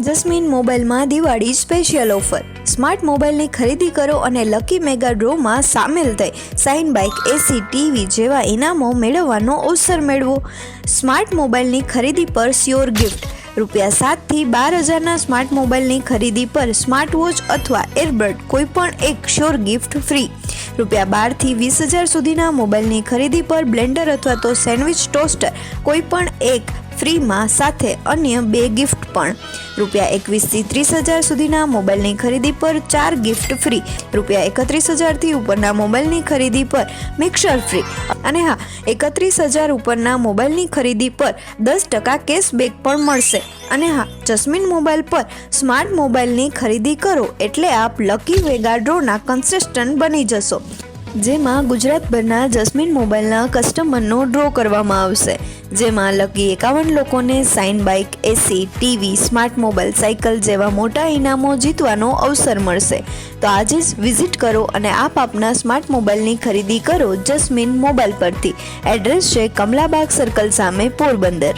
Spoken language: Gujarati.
જસ્મીન મોબાઈલમાં દિવાળી સ્પેશિયલ ઓફર સ્માર્ટ મોબાઈલની ખરીદી કરો અને લકી મેગા ડ્રોમાં સામેલ થઈ સાઇન બાઇક એસી ટીવી જેવા ઇનામો મેળવવાનો અવસર મેળવો. સ્માર્ટ મોબાઈલની ખરીદી પર સ્યોર ગિફ્ટ રૂપિયા સાતથી બાર હજારના સ્માર્ટ મોબાઈલની ખરીદી પર સ્માર્ટ વોચ અથવા એરબડ કોઈપણ એક શ્યોર ગિફ્ટ ફ્રી રૂપિયા બારથી વીસ હજાર સુધીના મોબાઈલની ખરીદી પર બ્લેન્ડર અથવા તો સેન્ડવિચ ટોસ્ટર કોઈપણ એક ફ્રીમાં સાથે અન્ય બે ગિફ્ટ પણ. રૂપિયા એકવીસથી ત્રીસ હજાર સુધીના મોબાઈલની ખરીદી પર ચાર ગિફ્ટ ફ્રી રૂપિયા એકત્રીસ હજારથી ઉપરના મોબાઈલની ખરીદી પર મિક્સર ફ્રી અને હા, એકત્રીસ હજાર ઉપરના મોબાઈલની ખરીદી પર દસ ટકા કેશબેક પણ મળશે. અને હા, જસ્મીન મોબાઈલ પર સ્માર્ટ મોબાઈલની ખરીદી કરો એટલે આપ લકી વેગા ડ્રોના કન્સિસ્ટન્ટ બની જશો. જેમાં ગુજરાતભરના જસ્મીન મોબાઈલના કસ્ટમરનો ડ્રો કરવામાં આવશે. જેમાં લકી એકાવન લોકોને sign bike, AC, TV, smart mobile, cycle જેવા મોટા ઇનામો જીતવાનો અવસર મળશે. તો આજે જ વિઝિટ કરો અને આપ આપના સ્માર્ટ મોબાઈલની ખરીદી કરો જસ્મીન મોબાઈલ પરથી. એડ્રેસ છે કમલાબાગ સર્કલ સામે પોરબંદર.